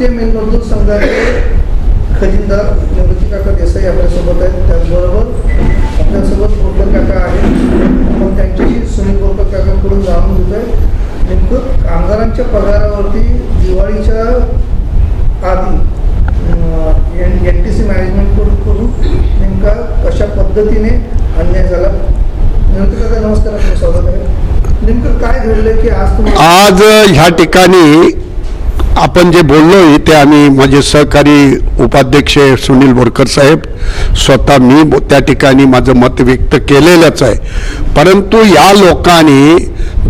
राष्ट्रीय मिल संघाचे खजिनदार निवृत्ती काका देसाई आपल्यासोबत आहेत. त्याचबरोबर आपल्यासोबत बोरकर काका आहेत. आपण त्यांच्याशी सुनील बोरकर काकांकडून जाणून घेतोय. नेमकं कामगारांच्या पगारावरती दिवाळीच्या आधी एन एन टी सी मॅनेजमेंटकडून करून नेमका कशा पद्धतीने अन्याय झाला? नमस्कार आपलं स्वागत आहे. नेमकं काय घडलं की आज तुम्ही आज ह्या ठिकाणी आपण जे बोललो ते आम्ही माझे सहकारी उपाध्यक्ष सुनील बोरकर साहेब स्वतः मी त्या ठिकाणी माझं मत व्यक्त केलेलंच आहे. परंतु या लोकांनी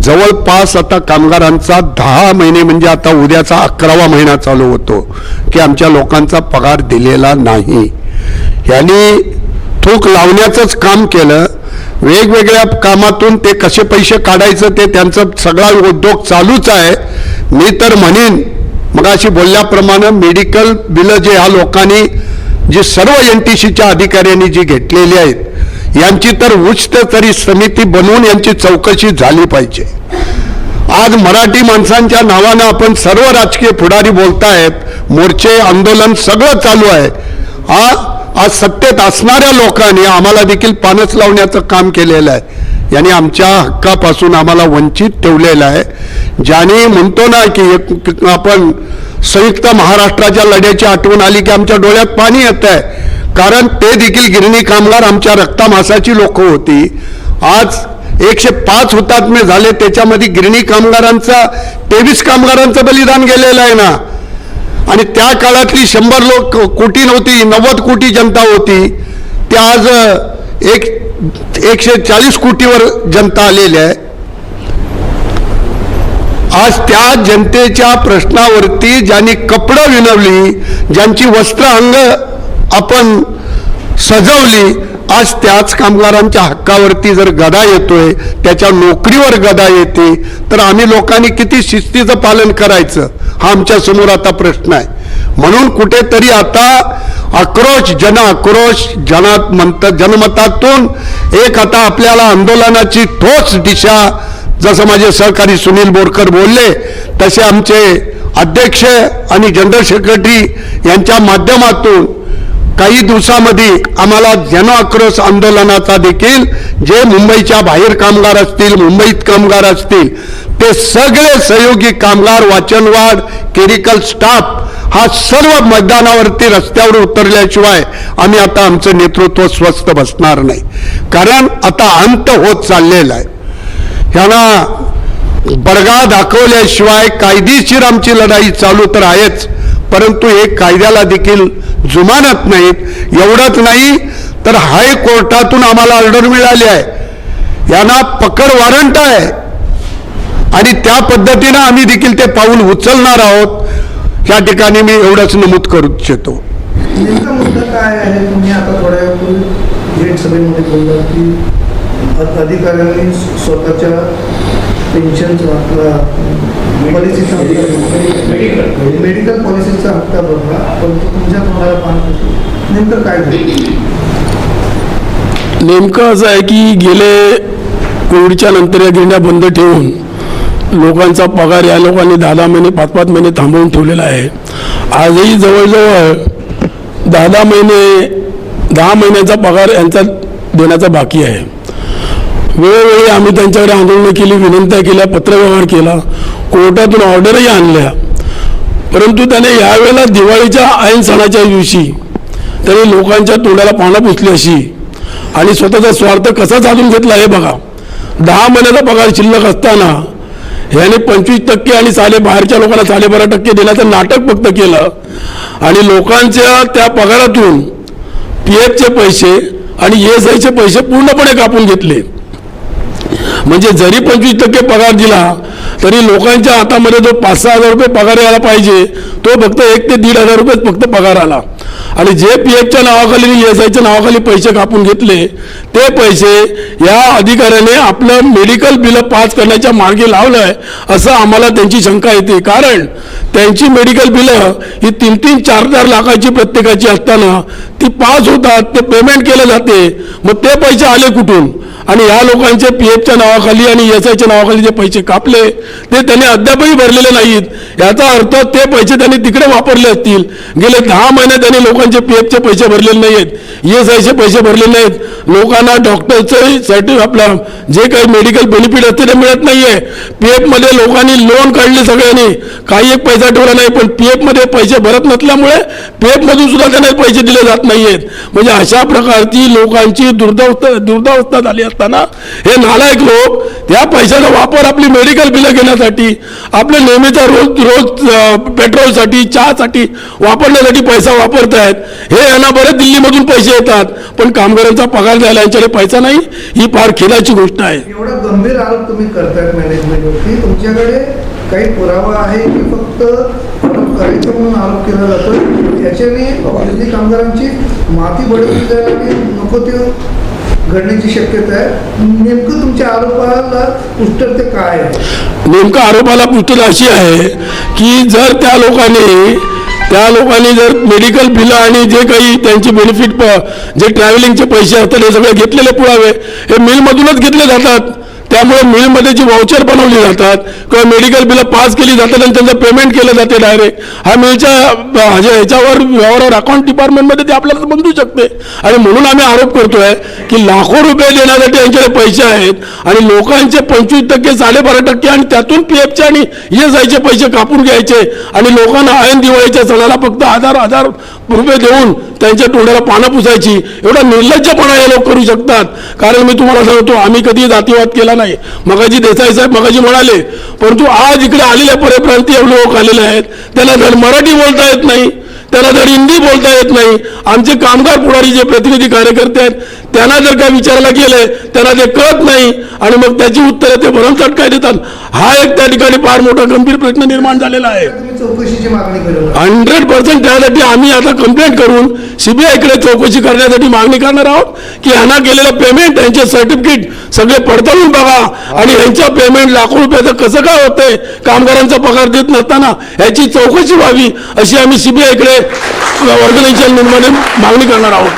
जवळपास आता कामगारांचा दहा महिने म्हणजे आता उद्याचा अकरावा महिना चालू होतो की आमच्या लोकांचा पगार दिलेला नाही. यांनी थूक लावण्याचंच काम केलं. वेगवेगळ्या कामातून ते कसे पैसे काढायचं ते त्यांचं सगळा उद्योग चालूच आहे. मी तर म्हणेन मगाशी बोलल्याप्रमाणे मेडिकल बिलं जे ह्या लोकांनी जी सर्व एन टी सीच्या अधिकाऱ्यांनी जी घेतलेली आहेत यांची तर उच्च तरी समिती बनवून यांची चौकशी झाली पाहिजे. आज मराठी माणसांच्या नावानं आपण सर्व राजकीय पुढारी बोलतायत मोर्चे आंदोलन सगळं चालू आहे. हा आज सत्तेत असणाऱ्या लोकांनी आम्हाला देखील पानच लावण्याचं काम केलेलं आहे. यांनी आमच्या हक्कापासून आम्हाला वंचित ठेवलेलं आहे. ज्याने म्हणतो ना की आपण संयुक्त महाराष्ट्राच्या लढ्याची आठवण आली की आमच्या डोळ्यात पाणी येत आहे. कारण ते देखील गिरणी कामगार आमच्या रक्तामासाची लोक होती. आज एकशे पाच हुतात्मे झाले त्याच्यामध्ये गिरणी कामगारांचा तेवीस कामगारांचं बलिदान गेलेलं आहे ना. आणि त्या काळातली शंभर लोक कोटी नव्हती नव्वद कोटी जनता होती. ती आज एक एकशे चाळीस कोटीवर जनता आलेली आहे. आज त्या जनतेच्या प्रश्नावरती ज्यांनी कपडं विणवली ज्यांची वस्त्र अंग आपण सजवली आज त्याच कामगारांच्या हक्कावरती जर गदा येतोय त्याच्या नोकरीवर गदा येते तर आम्ही लोकांनी किती शिस्तीचं पालन करायचं हा आमच्यासमोर आता प्रश्न आहे. म्हणून कुठेतरी आता आक्रोश जन आक्रोश जनात म्हणत जनमतातून एक आता आपल्याला आंदोलनाची ठोस दिशा जसं माझे सहकारी सुनील बोरकर बोलले तसे आमचे अध्यक्ष आणि जनरल सेक्रेटरी यांच्या माध्यमातून काही दिवसामध्ये आम्हाला जन आक्रोश आंदोलनाचा देखील जे मुंबईच्या बाहेर कामगार असतील मुंबईत कामगार असतील ते सगळे सहयोगी कामगार वाचनवाड केरिकल स्टाफ हा सर्व मैदानावरती रस्त्यावर उतरल्याशिवाय आम्ही आता आमचं नेतृत्व स्वस्त बसणार नाही. कारण आता अंत होत चाललेला आहे. ह्यांना बडगा दाखवल्याशिवाय कायदेशीर आमची लढाई चालू तर आहेच. परंतु हे कायद्याला देखील जुमानत नाहीत. एवढंच नाही तर हायकोर्टातून आम्हाला ऑर्डर मिळाली आहे. यांना पकड वॉरंट आहे. आणि त्या पद्धतीनं आम्ही देखील ते पाऊल उचलणार आहोत. या ठिकाणी मी एवढंच नमूद करू इच्छितो. अधिकाऱ्यांनी स्वतःच्या पेन्शनचा आपला पॉलिसीचा मेडिकल पॉलिसीचा हप्ता भरला पण तो तुमच्या तोंडाला पाहत नेमकं काय झालं? नेमकं असं आहे की गेले कोविडच्या नंतर या गिरण्या बंद ठेवून लोकांचा पगार या लोकांनी दहा दहा महिने पाच पाच महिने थांबवून ठेवलेला आहे. आजही जवळजवळ दहा दहा महिने दहा महिन्याचा पगार यांचा देण्याचा बाकी आहे. वेळोवेळी आम्ही त्यांच्याकडे आंदोलनं केली विनंत्या केल्या पत्रव्यवहार केला. कोर्टातून ऑर्डरही आणल्या. परंतु त्याने यावेळेला दिवाळीच्या ऐन सणाच्या दिवशी त्यांनी लोकांच्या तोंडाला पानं पुसली अशी. आणि स्वतःचा स्वार्थ कसा साधून घेतला हे बघा. दहा महिन्याचा पगार शिल्लक असताना ह्याने पंचवीस टक्के आणि साले बाहेरच्या लोकांना साडेबारा टक्के देण्याचं नाटक फक्त केलं. आणि लोकांच्या त्या पगारातून पी एफचे पैसे आणि एस आयचे पैसे पूर्णपणे कापून घेतले. म्हणजे जरी पंचवीस टक्के पगार दिला तरी लोकांच्या हातामध्ये जो पाच सहा हजार रुपये पगार यायला पाहिजे तो फक्त एक ते दीड हजार रुपये फक्त पगार आला. आणि जे पी एफच्या नावाखाली एस आयच्या नावाखाली पैसे कापून घेतले ते पैसे या अधिकाऱ्याने आपलं मेडिकल बिलं पास करण्याच्या मार्गे लावलं आहे असं आम्हाला त्यांची शंका येते. कारण त्यांची मेडिकल बिलं ही तीन तीन चार चार लाखाची प्रत्येकाची असताना ती पास होतात ते पेमेंट केलं जाते मग ते पैसे आले कुठून? आणि या लोकांचे पी एफच्या नावाखाली आणि एस आयच्या नावाखाली जे पैसे कापले ते त्यांनी अद्यापही भरलेले नाहीत. याचा अर्थ ते पैसे त्यांनी तिकडे वापरले असतील. गेले दहा महिने त्यांनी लोकांचे पी एफचे पैसे भरलेले नाही आहेत एस आयचे पैसे भरलेले नाहीत लोकांना डॉक्टरचं सर्टिफिकेट आपलं जे काही मेडिकल बेनिफिट असते ते मिळत नाहीये. पी एफमध्ये लोकांनी लोन काढले सगळ्यांनी. काही एक पैसा ठेवला नाही पण पी एफमध्ये पैसे भरत नसल्यामुळे पी एफमधून सुद्धा त्यांना पैसे दिले जात नाहीयेत. म्हणजे अशा प्रकारची लोकांची दुर्दवस्था दुर्दवस्था झाली असताना हे नालायक लोक त्या पैशाचा वापर आपली मेडिकल बिलं घेण्यासाठी आपल्या नेहमीचा रोज रोज पेट्रोलसाठी चहासाठी वापरण्यासाठी पैसा वापरत आहेत हे यांना बरेच दिल्लीमधून पैसे येतात. पण कामगारांचा पगार द्यायला यांच्याकडे पैसा नाही ही फार खेदाची गोष्ट आहे. एवढा गंभीर आरोप तुम्ही करतायत मॅनेजमेंटवरती तुमच्याकडे काही पुरावा आहे की फक्त करायचं म्हणून आरोप केला जातो याच्याने दिल्ली कामगारांची माती बळकली जायला नको ते घडण्याची शक्यता आहे. नेमकं तुमच्या आरोपाला पुष्टते काय आहे? नेमका आरोपाला पुष्टता अशी आहे की जर त्या लोकांनी त्या लोकांनी जर मेडिकल बिलं आणि जे काही त्यांचे बेनिफिट प- जे ट्रॅव्हलिंगचे पैसे असतात हे सगळे घेतलेले पुरावे हे मिलमधूनच घेतले जातात. त्यामुळे मिलमध्ये जी वाउचर बनवली जातात किंवा मेडिकल बिलं पास केली जातात आणि त्यांचं पेमेंट केलं जाते डायरेक्ट हा मिलच्या म्हणजे ह्याच्यावर व्यवहारावर अकाउंट डिपार्टमेंटमध्ये ते आपल्याला बंदू शकते. आणि म्हणून आम्ही आरोप करतोय की लाखो रुपये देण्यासाठी यांच्याकडे पैसे आहेत आणि लोकांचे पंचवीस टक्के साडेबारा टक्के आणि त्यातून पी एफचे आणि एस आयचे पैसे कापून घ्यायचे आणि लोकांना ऐन दिवाळीच्या सणाला फक्त हजार हजार रुपये देऊन त्यांच्या तोंडाला पानं पुसायची. एवढा निर्लज्जपणा हे लोक करू शकतात. कारण मी तुम्हाला सांगतो आम्ही कधी जातीवाद केला नाही. मगाजी देसाई साहेब मगाजी म्हणाले परंतु आज इकडे आलेले परप्रांतीय लोक आलेले आहेत. त्यांना मराठी बोलता येत नाही. त्यांना धड हिंदी बोलता येत नाही आमचे कामगार पुढारी जे प्रतिनिधी कार्यकर्ते आहेत त्यांना जर काय विचारायला गेले त्यांना ते कळत नाही आणि मग त्याची उत्तरं ते भरमसाठ काय देतात? हा एक त्या ठिकाणी फार मोठा गंभीर प्रश्न निर्माण झालेला आहे. हंड्रेड पर्सेंट त्यासाठी आम्ही आता कंप्लेंट करून सीबीआयकडे चौकशी करण्यासाठी मागणी करणार आहोत की ह्यांना केलेलं पेमेंट यांचे सर्टिफिकेट सगळे पडताळून बघा आणि यांचं पेमेंट लाखो रुपयाचं कसं काय होतंय कामगारांचा पगार देत नसताना याची चौकशी व्हावी अशी आम्ही सीबीआयकडे ऑर्गनायझेशन मागणी करणार आहोत.